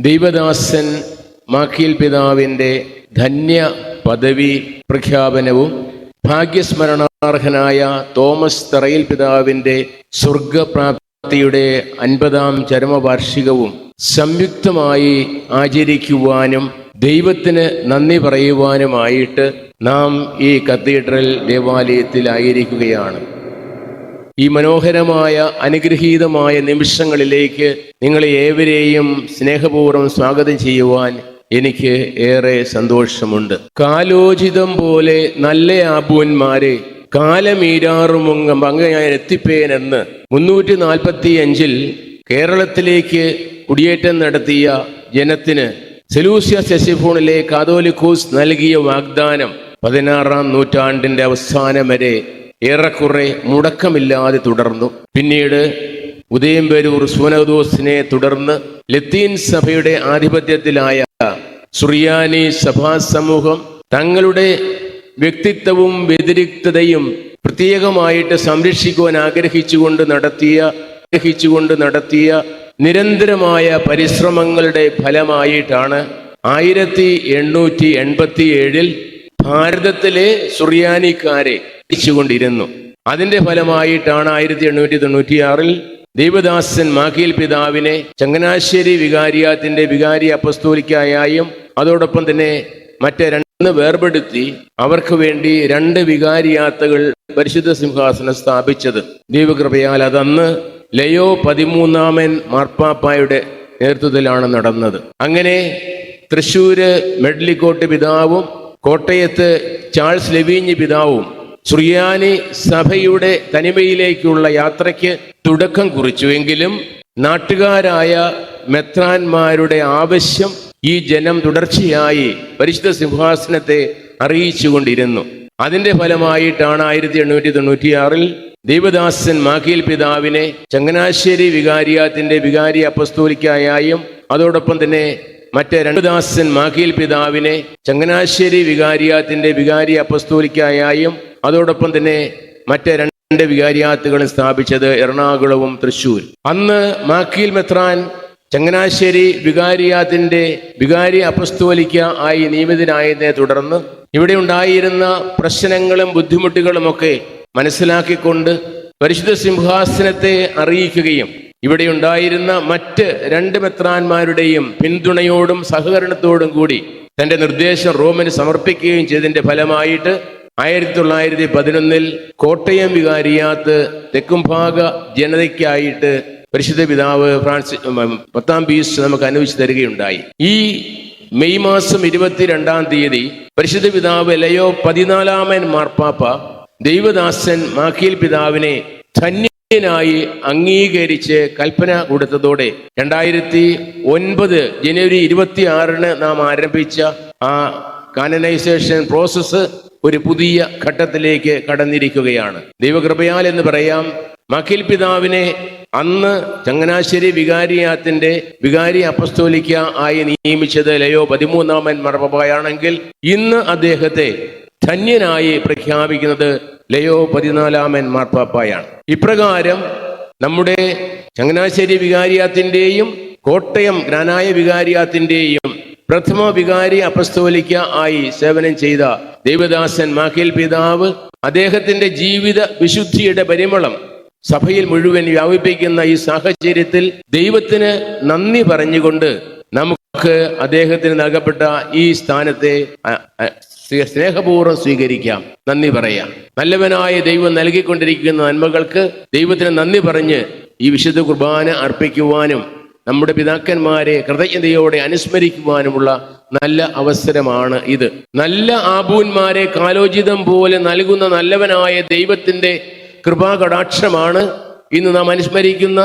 ദൈവദാസൻ മാക്കിൽ പിതാവിന്റെ ധന്യ പദവി പ്രഖ്യാപനവും ഭാഗ്യസ്മരണാർഹനായ തോമസ് തറയിൽ പിതാവിന്റെ സ്വർഗപ്രാപ്തിയുടെ അൻപതാം ചരമവാർഷികവും സംയുക്തമായി ആചരിക്കുവാനും ദൈവത്തിന് നന്ദി പറയുവാനുമായിട്ട് നാം ഈ കത്തീഡ്രൽ ദേവാലയത്തിലായിരിക്കുകയാണ്. ഈ മനോഹരമായ അനുഗ്രഹീതമായ നിമിഷങ്ങളിലേക്ക് നിങ്ങളെ ഏവരെയും സ്നേഹപൂർവം സ്വാഗതം ചെയ്യുവാൻ എനിക്ക് ഏറെ സന്തോഷമുണ്ട്. കാലോചിതം പോലെ നല്ല ആബുവന്മാരെ കാലമീരാറുമുങ്ങം അങ്ങ് ഞാൻ എത്തിപ്പേനെന്ന് മുന്നൂറ്റി നാൽപ്പത്തി അഞ്ചിൽ കേരളത്തിലേക്ക് കുടിയേറ്റം നടത്തിയ ജനത്തിന് സെലൂസിയ സെസിഫോണിലെ കാതോലിക്കൂസ് നൽകിയ വാഗ്ദാനം പതിനാറാം നൂറ്റാണ്ടിന്റെ അവസാനം വരെ ഏറെക്കുറെ മുടക്കമില്ലാതെ തുടർന്നു. പിന്നീട് ഉദയംപേരൂർ സുവനദോസിനെ തുടർന്ന് ലത്തീൻ സഭയുടെ ആധിപത്യത്തിലായ സുറിയാനി സഭാ സമൂഹം തങ്ങളുടെ വ്യക്തിത്വവും വ്യതിരിക്തതയും പ്രത്യേകമായിട്ട് സംരക്ഷിക്കുവാൻ ആഗ്രഹിച്ചുകൊണ്ട് നടത്തിയ ആഗ്രഹിച്ചുകൊണ്ട് നടത്തിയ നിരന്തരമായ പരിശ്രമങ്ങളുടെ ഫലമായിട്ടാണ് ആയിരത്തി എണ്ണൂറ്റി എൺപത്തി ഏഴിൽ ഭാരതത്തിലെ സുറിയാനിക്കാരെ കൊണ്ടിരുന്നു അതിന്റെ ഫലമായിട്ടാണ് ആയിരത്തി എണ്ണൂറ്റി തൊണ്ണൂറ്റിയാറിൽ ദേവദാസൻ മാക്കീൽ പിതാവിനെ ചങ്ങനാശ്ശേരി വികാരിയാത്തിന്റെ വികാരി അപ്പസ്തോലിക്കായും അതോടൊപ്പം തന്നെ മറ്റേ രണ്ട് വേർപെടുത്തി അവർക്ക് വേണ്ടി രണ്ട് വികാരിയാത്തകൾ പരിശുദ്ധ സിംഹാസനം സ്ഥാപിച്ചത്. ദൈവകൃപയാൽ അതന്ന് ലയോ പതിമൂന്നാമൻ മാർപ്പാപ്പായുടെ നേതൃത്വത്തിലാണ് നടന്നത്. അങ്ങനെ തൃശ്ശൂര് മെഡ്ലിക്കോട്ട് പിതാവും കോട്ടയത്ത് ചാൾസ് ലെവീഞ്ഞ് പിതാവും സുറിയാനി സഭയുടെ തനിമയിലേക്കുള്ള യാത്രയ്ക്ക് തുടക്കം കുറിച്ചുവെങ്കിലും നാട്ടുകാരായ മെത്രാന്മാരുടെ ആവശ്യം ഈ ജനം തുടർച്ചയായി പരിശുദ്ധ സിംഹാസനത്തെ അറിയിച്ചുകൊണ്ടിരുന്നു. അതിന്റെ ഫലമായിട്ടാണ് ആയിരത്തി എണ്ണൂറ്റി തൊണ്ണൂറ്റിയാറിൽ ദൈവദാസൻ മാഖീൽ പിതാവിനെ ചങ്ങനാശ്ശേരി വികാരിയാത്തിന്റെ വികാരി അപ്പസ്തോലിക്കായും അതോടൊപ്പം തന്നെ മറ്റേ രണ്ടുദാസൻ ദാസൻ മാക്കീൽ പിതാവിനെ ചങ്ങനാശ്ശേരി വികാരിയാത്തിന്റെ വികാരി അപ്പസ്തോലിക്കായും അതോടൊപ്പം തന്നെ മറ്റേ രണ്ട് വികാരിയാത്തുകളും സ്ഥാപിച്ചത് എറണാകുളവും തൃശ്ശൂർ. അന്ന് മാക്കീൽ മെത്രാൻ ചങ്ങനാശ്ശേരി വികാരിയാത്തിന്റെ വികാരി അപസ്തോലിക്ക ആയി നിയമിതനായതിനെ തുടർന്ന് ഇവിടെ ഉണ്ടായിരുന്ന പ്രശ്നങ്ങളും ബുദ്ധിമുട്ടുകളും ബുദ്ധിമുട്ടുകളുമൊക്കെ മനസ്സിലാക്കിക്കൊണ്ട് പരിശുദ്ധ സിംഹാസനത്തെ അറിയിക്കുകയും ഇവിടെ ഉണ്ടായിരുന്ന മറ്റ് രണ്ട് മെത്രാന്മാരുടെയും പിന്തുണയോടും സഹകരണത്തോടും കൂടി തന്റെ നിർദ്ദേശം റോമിന് സമർപ്പിക്കുകയും ചെയ്തതിന്റെ ഫലമായിട്ട് ആയിരത്തി തൊള്ളായിരത്തി പതിനൊന്നിൽ കോട്ടയം വികാരിയാത്ത് തെക്കുംഭാഗ ജനതയ്ക്കായിട്ട് പരിശുദ്ധ പിതാവ് ഫ്രാൻസി പത്താം പീസ് നമുക്ക് അനുവദിച്ചു തരികയുണ്ടായി. ഈ മെയ് മാസം ഇരുപത്തിരണ്ടാം തീയതി പരിശുദ്ധ പിതാവ് ലയോ പതിനാലാമൻ മാർപ്പാപ്പ ദൈവദാസൻ മാക്കീൽ പിതാവിനെ ധന്യനായി അംഗീകരിച്ച് കൽപ്പന കൊടുത്തതോടെ രണ്ടായിരത്തി ഒൻപത് ജനുവരി ഇരുപത്തി ആറിന് നാം ആരംഭിച്ച ആ കാനനൈസേഷൻ പ്രോസസ്സ് ഒരു പുതിയ ഘട്ടത്തിലേക്ക് കടന്നിരിക്കുകയാണ്. ദൈവകൃപയാൽ എന്ന് പറയാം മക്കിൽ പിതാവിനെ അന്ന് ചങ്ങനാശ്ശേരി വികാരിയാത്തിന്റെ വികാരി അപ്പസ്തോലിക്ക ആയി നിയമിച്ചത് ലയോ പതിമൂന്നാമൻ മറപ്പായാണെങ്കിൽ ഇന്ന് അദ്ദേഹത്തെ ധന്യനായി പ്രഖ്യാപിക്കുന്നത് ലയോ പതിനാലാമൻ മാർപ്പാപ്പായാണ്. ഇപ്രകാരം നമ്മുടെ ചങ്ങനാശ്ശേരി വികാരിയാത്തിന്റെയും കോട്ടയം ജ്ഞാനായ വികാരിയാത്തിന്റെയും പ്രഥമ വികാരി അപസ്തോലിക്ക ആയി സേവനം ചെയ്ത ദേവദാസൻ മാക്കിൽ പിതാവ് അദ്ദേഹത്തിന്റെ ജീവിത വിശുദ്ധിയുടെ പരിമളം സഭയിൽ മുഴുവൻ വ്യാപിപ്പിക്കുന്ന ഈ സാഹചര്യത്തിൽ ദൈവത്തിന് നന്ദി പറഞ്ഞുകൊണ്ട് നമുക്ക് അദ്ദേഹത്തിന് നൽകപ്പെട്ട ഈ സ്ഥാനത്തെ സ്നേഹപൂർവം സ്വീകരിക്കാം. നന്ദി പറയാം. നല്ലവനായ ദൈവം നൽകിക്കൊണ്ടിരിക്കുന്ന നന്മകൾക്ക് ദൈവത്തിന് നന്ദി പറഞ്ഞ് ഈ വിശുദ്ധ കുർബാന അർപ്പിക്കുവാനും നമ്മുടെ പിതാക്കന്മാരെ കൃതജ്ഞതയോടെ അനുസ്മരിക്കുവാനുമുള്ള നല്ല അവസരമാണ് ഇത്. നല്ല ആബൂന്മാരെ കാലോചിതം പോലെ നൽകുന്ന നല്ലവനായ ദൈവത്തിന്റെ കൃപാകടാക്ഷമാണ് ഇന്ന് നാം അനുസ്മരിക്കുന്ന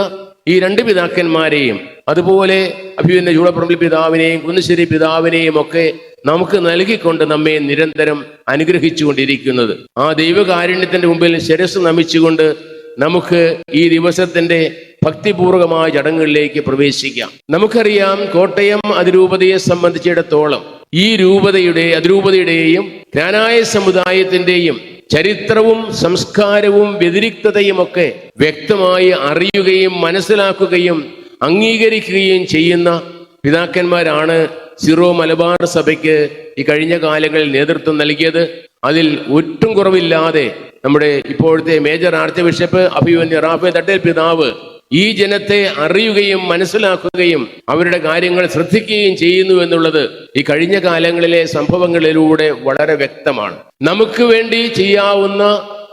ഈ രണ്ട് പിതാക്കന്മാരെയും. അതുപോലെ അഭിവന്യ ചൂടപ്രമ്പിൽ പിതാവിനെയും കുന്നശ്ശേരി പിതാവിനെയും ഒക്കെ നമുക്ക് നൽകിക്കൊണ്ട് നമ്മെ നിരന്തരം അനുഗ്രഹിച്ചുകൊണ്ടിരിക്കുന്നത്. ആ ദൈവകാരുണ്യത്തിന്റെ മുമ്പിൽ ശിരസ് നമിച്ചുകൊണ്ട് നമുക്ക് ഈ ദിവസത്തിന്റെ ഭക്തിപൂർവകമായ ചടങ്ങുകളിലേക്ക് പ്രവേശിക്കാം. നമുക്കറിയാം കോട്ടയം അതിരൂപതയെ സംബന്ധിച്ചിടത്തോളം ഈ രൂപതയുടെ അതിരൂപതയുടെയും ജ്ഞാനായ സമുദായത്തിന്റെയും ചരിത്രവും സംസ്കാരവും വ്യതിരിക്തതയും ഒക്കെ വ്യക്തമായി അറിയുകയും മനസ്സിലാക്കുകയും അംഗീകരിക്കുകയും ചെയ്യുന്ന പിതാക്കന്മാരാണ് സിറോ മലബാർ സഭയ്ക്ക് ഈ കഴിഞ്ഞ കാലങ്ങളിൽ നേതൃത്വം നൽകിയത്. അതിൽ ഒട്ടും കുറവില്ലാതെ നമ്മുടെ ഇപ്പോഴത്തെ മേജർ ആർച്ച് ബിഷപ്പ് അഭിമന്യ റാഫേ തട്ടേൽ പിതാവ് ഈ ജനത്തെ അറിയുകയും മനസ്സിലാക്കുകയും അവരുടെ കാര്യങ്ങൾ ശ്രദ്ധിക്കുകയും ചെയ്യുന്നു എന്നുള്ളത് ഈ കഴിഞ്ഞ കാലങ്ങളിലെ സംഭവങ്ങളിലൂടെ വളരെ വ്യക്തമാണ്. നമുക്ക് വേണ്ടി ചെയ്യാവുന്ന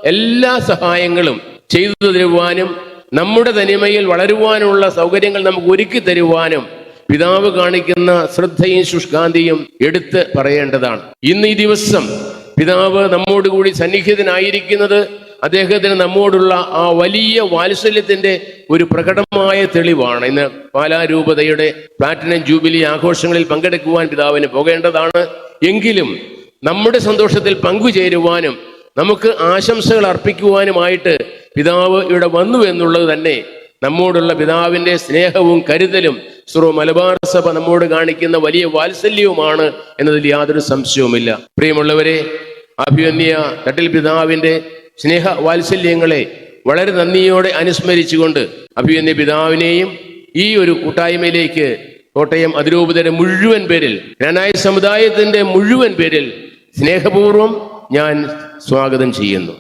എല്ലാ സഹായങ്ങളും ചെയ്തു തരുവാനും നമ്മുടെ തനിമയിൽ വളരുവാനുള്ള സൗകര്യങ്ങൾ നമുക്ക് ഒരുക്കി തരുവാനും പിതാവ് കാണിക്കുന്ന ശ്രദ്ധയും ശുഷ്കാന്തിയും എടുത്ത് പറയേണ്ടതാണ്. ഇന്ന് ഈ ദിവസം പിതാവ് നമ്മോടുകൂടി സന്നിഹിതനായിരിക്കുന്നത് അദ്ദേഹത്തിന് നമ്മോടുള്ള ആ വലിയ വാത്സല്യത്തിന്റെ ഒരു പ്രകടമായ തെളിവാണ്. ഇന്ന് പാലാരൂപതയുടെ പ്ലാറ്റിനം ജൂബിലി ആഘോഷങ്ങളിൽ പങ്കെടുക്കുവാൻ പിതാവിന് പോകേണ്ടതാണ്. എങ്കിലും നമ്മുടെ സന്തോഷത്തിൽ പങ്കുചേരുവാനും നമുക്ക് ആശംസകൾ അർപ്പിക്കുവാനുമായിട്ട് പിതാവ് ഇവിടെ വന്നു എന്നുള്ളത് തന്നെ നമ്മോടുള്ള പിതാവിന്റെ സ്നേഹവും കരുതലും ശ്രോ മലബാർ സഭ നമ്മോട് കാണിക്കുന്ന വലിയ വാത്സല്യവുമാണ് എന്നതിൽ യാതൊരു സംശയവുമില്ല. പ്രിയമുള്ളവരെ അഭിമന്യ തട്ടിൽ പിതാവിന്റെ സ്നേഹ വാത്സല്യങ്ങളെ വളരെ നന്ദിയോടെ അനുസ്മരിച്ചുകൊണ്ട് അഭിമന്യ പിതാവിനെയും ഈ ഒരു കൂട്ടായ്മയിലേക്ക് കോട്ടയം അതിരൂപതയുടെ മുഴുവൻ പേരിൽ രണായ സമുദായത്തിന്റെ മുഴുവൻ പേരിൽ സ്നേഹപൂർവം ഞാൻ സ്വാഗതം ചെയ്യുന്നു.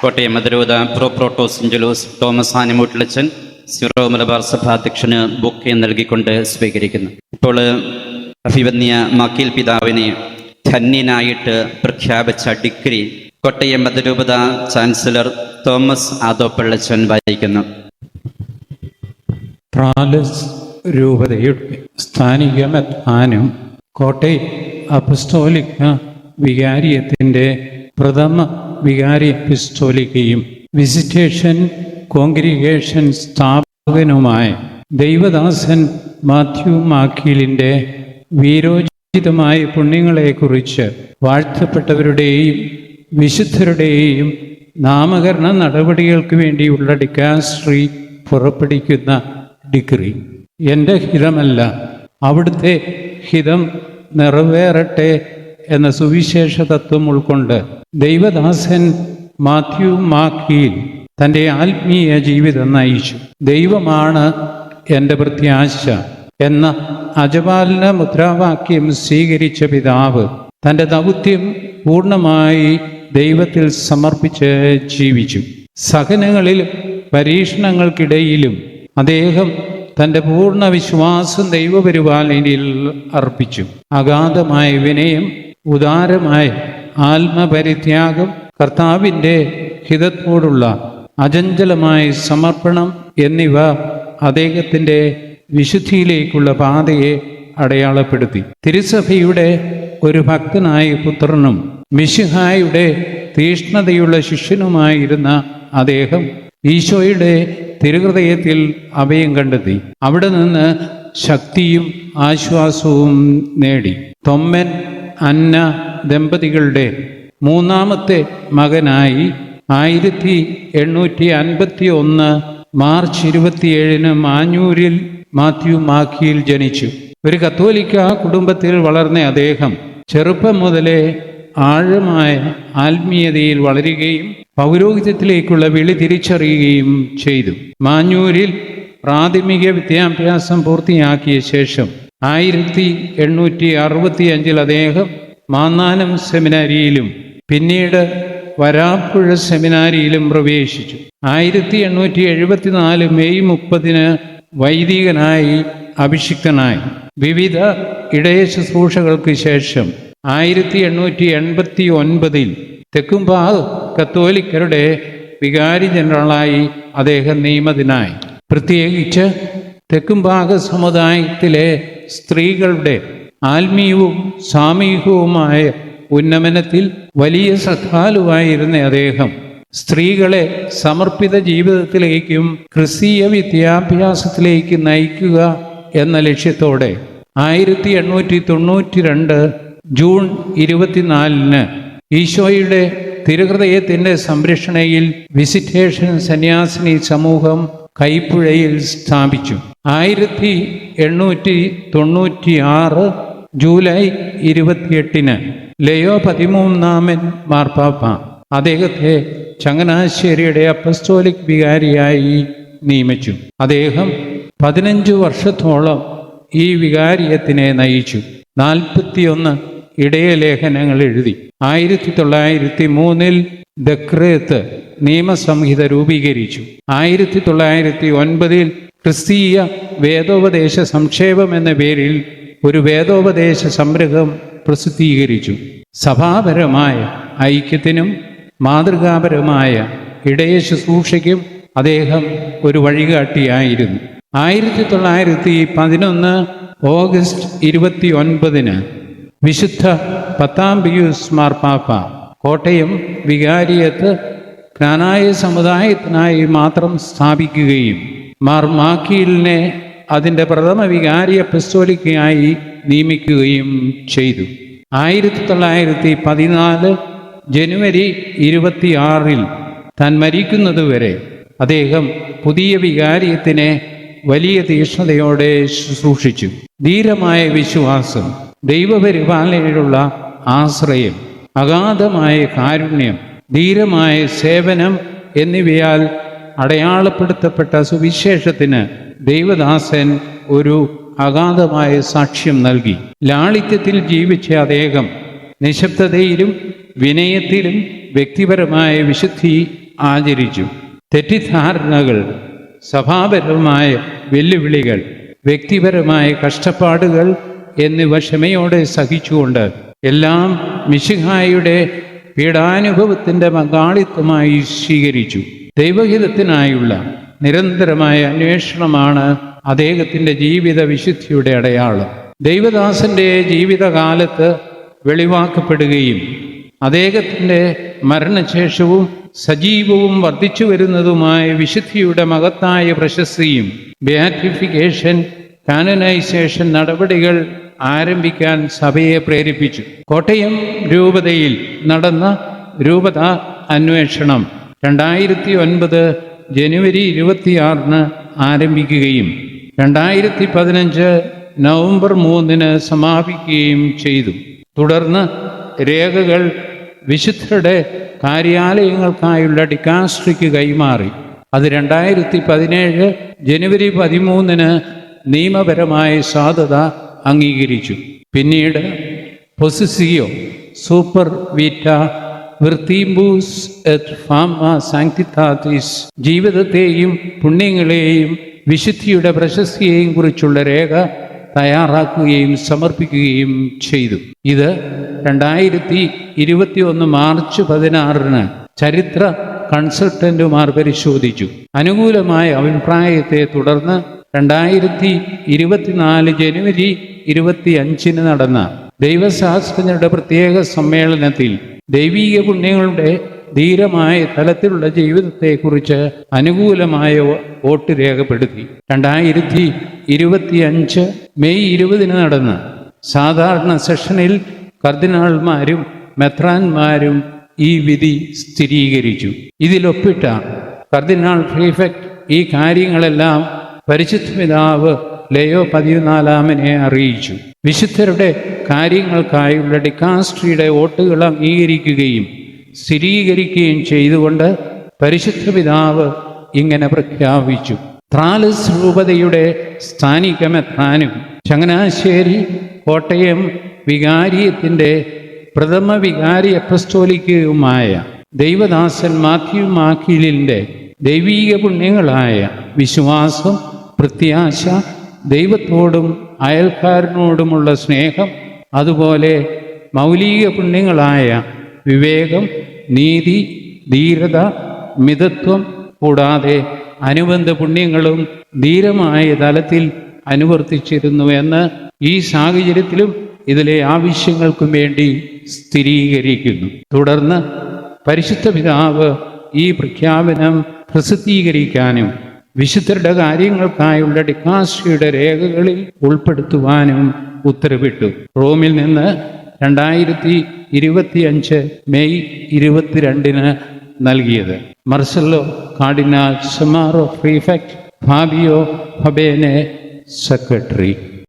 കോട്ടയം അതിരൂപത പ്രോപ്രോട്ടോസ് ജലൂസ് തോമസ് ആനിമൂട്ടിലച്ചൻ സിറോ മലബാർ സഭാധ്യക്ഷന് ബുക്ക് നൽകിക്കൊണ്ട് സ്വീകരിക്കുന്നു. ഇപ്പോൾ അഭിവന്യ മക്കീൽ പിതാവിനെ ധന്യനായിട്ട് പ്രഖ്യാപിച്ച ഡിഗ്രി കോട്ടയം മതരൂപത ചാൻസലർ തോമസ് ആദോപ്പള്ളച്ചൻ വായിക്കുന്നു. ട്രാലസ് രൂപതയുടെ സ്ഥാനിക കോട്ടയം അപ്പസ്തോലിക്ക വികാരിയത്തിന്റെ പ്രഥമ വികാരി അപിസ്തോലിക്കയും വിസിറ്റേഷൻ കോൺഗ്രിഗേഷൻ സ്ഥാപകനുമായ ദൈവദാസൻ മാത്യു മാക്കീലിന്റെ വീരോചിതമായ പുണ്യങ്ങളെക്കുറിച്ച് വാഴ്ത്തപ്പെട്ടവരുടെയും വിശുദ്ധരുടെയും നാമകരണ നടപടികൾക്ക് വേണ്ടിയുള്ള ഡിക്കാസ്ട്രി പുറപ്പെടുവിക്കുന്ന ഡിഗ്രി. എന്റെ ഹിതമല്ല. അവിടുത്തെ ഹിതം നിറവേറട്ടെ എന്ന സുവിശേഷ തത്വം ഉൾക്കൊണ്ട് ദൈവദാസൻ മാത്യു മാക്കിയിൽ തന്റെ ആത്മീയ ജീവിതം നയിച്ചു. ദൈവമാണ് എന്റെ പ്രത്യാശ. എന്ന അജപാലന മുദ്രാവാക്യം സ്വീകരിച്ച പിതാവ് തന്റെ ദൗത്യം പൂർണമായി ദൈവത്തിൽ സമർപ്പിച്ച് ജീവിച്ചു. സഹനങ്ങളിലും പരീക്ഷണങ്ങൾക്കിടയിലും അദ്ദേഹം തന്റെ പൂർണ വിശ്വാസം ദൈവപരിപാലനയിൽ അർപ്പിച്ചു. അഗാധമായ വിനയം ഉദാരമായ ആത്മപരിത്യാഗം കർത്താവിന്റെ ഹിതത്തോടുള്ള അചഞ്ചലമായ സമർപ്പണം എന്നിവ അദ്ദേഹത്തിന്റെ വിശുദ്ധിയിലേക്കുള്ള പാതയെ അടയാളപ്പെടുത്തി. തിരുസഭയുടെ ഒരു ഭക്തനായ പുത്രനും മിശിഹായുടെ തീഷ്ണതയുള്ള ശിഷ്യനുമായിരുന്ന അദ്ദേഹം ഈശോയുടെ തിരുഹൃദയത്തിൽ അഭയം കണ്ടെത്തി. അവിടെ നിന്ന് ശക്തിയും ആശ്വാസവും നേടി. തൊമ്മൻ അന്ന ദമ്പതികളുടെ മൂന്നാമത്തെ മകനായി ആയിരത്തി എണ്ണൂറ്റി അൻപത്തി ഒന്ന് മാർച്ച് ഇരുപത്തിയേഴിന് മാഞ്ഞൂരിൽ മാത്യു മാക്കിയിൽ ജനിച്ചു. ഒരു കത്തോലിക്ക കുടുംബത്തിൽ വളർന്ന അദ്ദേഹം ചെറുപ്പം മുതലേ ആഴമായ ആത്മീയതയിൽ വളരുകയും പൗരോഹിത്യത്തിലേക്കുള്ള വിളി തിരിച്ചറിയുകയും ചെയ്തു. മാഞ്ഞൂരിൽ പ്രാഥമിക വിദ്യാഭ്യാസം പൂർത്തിയാക്കിയ ശേഷം ആയിരത്തി എണ്ണൂറ്റി അറുപത്തി അഞ്ചിൽ അദ്ദേഹം മാന്നാനം സെമിനാരിയിലും പിന്നീട് വരാപ്പുഴ സെമിനാരിയിലും പ്രവേശിച്ചു. ആയിരത്തി എണ്ണൂറ്റി എഴുപത്തിനാല് മെയ് മുപ്പതിന് വൈദികനായി അഭിഷിക്തനായി. വിവിധ ഇടയ ശുശ്രൂഷകൾക്ക് ശേഷം ആയിരത്തി എണ്ണൂറ്റി എൺപത്തി ഒൻപതിൽ തെക്കുംപാൽ കത്തോലിക്കരുടെ വികാരി ജനറലായി അദ്ദേഹം നിയമിതനായി. പ്രത്യേകിച്ച് തെക്കുംഭാഗ സമുദായത്തിലെ സ്ത്രീകളുടെ ആത്മീയവും സാമൂഹികവുമായ ഉന്നമനത്തിൽ വലിയ ശ്രദ്ധാലുവായിരുന്ന അദ്ദേഹം സ്ത്രീകളെ സമർപ്പിത ജീവിതത്തിലേക്കും ക്രിസ്തീയ വിദ്യാഭ്യാസത്തിലേക്ക് നയിക്കുക എന്ന ലക്ഷ്യത്തോടെ ആയിരത്തി എണ്ണൂറ്റി തൊണ്ണൂറ്റി രണ്ട് ജൂൺ ഇരുപത്തിനാലിന് ഈശോയുടെ തിരുഹൃദയത്തിന്റെ സംരക്ഷണയിൽ വിസിറ്റേഷൻ സന്യാസിനി സമൂഹം കൈപ്പുഴയിൽ സ്ഥാപിച്ചു. ആയിരത്തി എണ്ണൂറ്റി തൊണ്ണൂറ്റി ആറ് ജൂലൈ ഇരുപത്തിയെട്ടിന് ലയോ പതിമൂന്നാമൻ മാർപ്പാപ്പ അദ്ദേഹത്തെ ചങ്ങനാശ്ശേരിയുടെ അപ്പസ്തോലിക് വികാരിയായി നിയമിച്ചു. അദ്ദേഹം പതിനഞ്ചു വർഷത്തോളം ഈ വികാരിയത്തിനെ നയിച്ചു. നാൽപ്പത്തിയൊന്ന് ഇടയലേഖനങ്ങൾ എഴുതി. ആയിരത്തി തൊള്ളായിരത്തി മൂന്നിൽ ദക്രേത്ത് നിയമസംഹിത രൂപീകരിച്ചു. ആയിരത്തി തൊള്ളായിരത്തി ഒൻപതിൽ ക്രിസ്തീയ വേദോപദേശ സംക്ഷേപം എന്ന പേരിൽ ഒരു വേദോപദേശ സംരംഭം പ്രസിദ്ധീകരിച്ചു. സഭാപരമായ ഐക്യത്തിനും മാതൃകാപരമായ ഇടയ ശുശ്രൂഷയ്ക്കും അദ്ദേഹം ഒരു വഴികാട്ടിയായിരുന്നു. ആയിരത്തി തൊള്ളായിരത്തി പതിനൊന്ന് ഓഗസ്റ്റ് ഇരുപത്തി ഒൻപതിന് വിശുദ്ധ പത്താം പിയൂസ് മാർപ്പാപ്പ കോട്ടയം വികാരിയത്ത് ജ്ഞാനായ സമുദായത്തിനായി മാത്രം സ്ഥാപിക്കുകയും മാർ മാക്കീലിനെ അതിന്റെ പ്രഥമ വികാരിയ പിസ്തോലിക്കായി നിയമിക്കുകയും ചെയ്തു. ആയിരത്തി തൊള്ളായിരത്തി പതിനാല് ജനുവരി ഇരുപത്തിയാറിൽ താൻ മരിക്കുന്നതുവരെ അദ്ദേഹം പുതിയ വികാരിയത്തിനെ വലിയ തീക്ഷ്ണതയോടെ ശുശ്രൂഷിച്ചു. ധീരമായ വിശ്വാസം ദൈവപരിപാലനയിലുള്ള ആശ്രയം അഗാധമായ കാരുണ്യം ധീരമായ സേവനം എന്നിവയാൽ അടയാളപ്പെടുത്തപ്പെട്ട സുവിശേഷത്തിന് ദൈവദാസൻ ഒരു അഗാധമായ സാക്ഷ്യം നൽകി. ലാളിത്യത്തിൽ ജീവിച്ച അദ്ദേഹം നിശബ്ദതയിലും വിനയത്തിലും വ്യക്തിപരമായ വിശുദ്ധി ആചരിച്ചു. തെറ്റിദ്ധാരണകൾ സഭാപരമായ വെല്ലുവിളികൾ വ്യക്തിപരമായ കഷ്ടപ്പാടുകൾ എന്നിവ ക്ഷമയോടെ സഹിച്ചുകൊണ്ട് എല്ലാം മിശിഹായുടെ പീഡാനുഭവത്തിന്റെ പങ്കാളിത്തമായി സ്വീകരിച്ചു. ദൈവഹിതത്തിനായുള്ള നിരന്തരമായ അന്വേഷണമാണ് അദ്ദേഹത്തിന്റെ ജീവിത വിശുദ്ധിയുടെ അടയാളം. ദൈവദാസന്റെ ജീവിതകാലത്ത് വെളിവാക്കപ്പെടുകയും അദ്ദേഹത്തിന്റെ മരണശേഷവും സജീവവും വർദ്ധിച്ചു വരുന്നതുമായ വിശുദ്ധിയുടെ മഹത്തായ പ്രശസ്തിയും ബെയാറ്റിഫിക്കേഷൻ കാനനൈസേഷൻ നടപടികൾ ആരംഭിക്കാൻ സഭയെ പ്രേരിപ്പിച്ചു. കോട്ടയം രൂപതയിൽ നടന്ന രൂപത അന്വേഷണം രണ്ടായിരത്തി ഒൻപത് ജനുവരി ഇരുപത്തിയാറിന് ആരംഭിക്കുകയും രണ്ടായിരത്തി പതിനഞ്ച് നവംബർ മൂന്നിന് സമാപിക്കുകയും ചെയ്തു. തുടർന്ന് രേഖകൾ വിശുദ്ധരുടെ കാര്യാലയങ്ങൾക്കായുള്ള ഡിക്കാസ്ട്രിക്ക് കൈമാറി. അത് രണ്ടായിരത്തി പതിനേഴ് ജനുവരി പതിമൂന്നിന് നിയമപരമായ സാധുത അംഗീകരിച്ചു. പിന്നീട് പൊസിസിയോ സൂപ്പർ വീറ്റ വൃത്തീംബൂസ് എറ്റ് ഫാമ സാങ്ക്തിത്താത്തിസ് ജീവിതത്തെയും പുണ്യങ്ങളെയും വിശുദ്ധിയുടെ പ്രശസ്തിയെയും കുറിച്ചുള്ള രേഖ തയ്യാറാക്കുകയും സമർപ്പിക്കുകയും ചെയ്തു. ഇത് രണ്ടായിരത്തി ഇരുപത്തി ഒന്ന് മാർച്ച് പതിനാറിന് ചരിത്ര കൺസൾട്ടന്റുമാർ പരിശോധിച്ചു. അനുകൂലമായ അഭിപ്രായത്തെ തുടർന്ന് രണ്ടായിരത്തി ഇരുപത്തിനാല് ജനുവരി ഇരുപത്തി അഞ്ചിന് നടന്ന ദൈവശാസ്ത്രജ്ഞരുടെ പ്രത്യേക സമ്മേളനത്തിൽ ദൈവീക പുണ്യങ്ങളുടെ ധീരമായ തലത്തിലുള്ള ജീവിതത്തെക്കുറിച്ച് അനുകൂലമായ വോട്ട് രേഖപ്പെടുത്തി. രണ്ടായിരത്തി ഇരുപത്തി അഞ്ച് മെയ് ഇരുപതിന് നടന്ന സാധാരണ സെഷനിൽ കർദിനാൾമാരും മെത്രാൻമാരും ഈ വിധി സ്ഥിരീകരിച്ചു. ഇതിലൊപ്പിട്ട കർദിനാൾ പ്രീഫെക്ട് ഈ കാര്യങ്ങളെല്ലാം പരിശുദ്ധ പിതാവ് ലയോ പതിനാലാമനെ അറിയിച്ചു. വിശുദ്ധരുടെ കാര്യങ്ങൾക്കായുള്ള ഡിക്കാസ്ട്രിയുടെ വോട്ടുകൾ അംഗീകരിക്കുകയും സ്ഥിരീകരിക്കുകയും ചെയ്തുകൊണ്ട് പരിശുദ്ധ പിതാവ് ഇങ്ങനെ പ്രഖ്യാപിച്ചു. ത്രാലസ് രൂപതയുടെ സ്ഥാനികമെത്താനും ചങ്ങനാശ്ശേരി കോട്ടയം വികാരിയത്തിന്റെ പ്രഥമ വികാരി അപ്രസ്തോലിക്കയുമായ ദൈവദാസൻ മാത്യു മാക്കിലിന്റെ ദൈവീക പുണ്യങ്ങളായ വിശ്വാസം പ്രത്യാശ ദൈവത്തോടും അയൽക്കാരനോടുമുള്ള സ്നേഹം അതുപോലെ മൗലിക പുണ്യങ്ങളായ വിവേകം നീതി ധീരത മിതത്വം കൂടാതെ അനുബന്ധ പുണ്യങ്ങളും ധീരമായ തലത്തിൽ അനുവർത്തിച്ചിരുന്നു എന്ന് ഈ സാഹചര്യത്തിലും ഇതിലെ ആവശ്യങ്ങൾക്കും വേണ്ടി സ്ഥിരീകരിക്കുന്നു. തുടർന്ന് പരിശുദ്ധ പിതാവ് ഈ പ്രഖ്യാപനം പ്രസിദ്ധീകരിക്കാനും വിശുദ്ധരുടെ കാര്യങ്ങൾക്കായുള്ള ഡിക്കാസ്റ്റിയുടെ രേഖകളിൽ ഉൾപ്പെടുത്തുവാനും ഉത്തരവിട്ടു. റോമിൽ നിന്ന് രണ്ടായിരത്തി ഇരുപത്തിയഞ്ച് മെയ് ഇരുപത്തിരണ്ടിന് നൽകിയത്. Marcello cardinal Semeraro prefect Fabio Fabene secretary.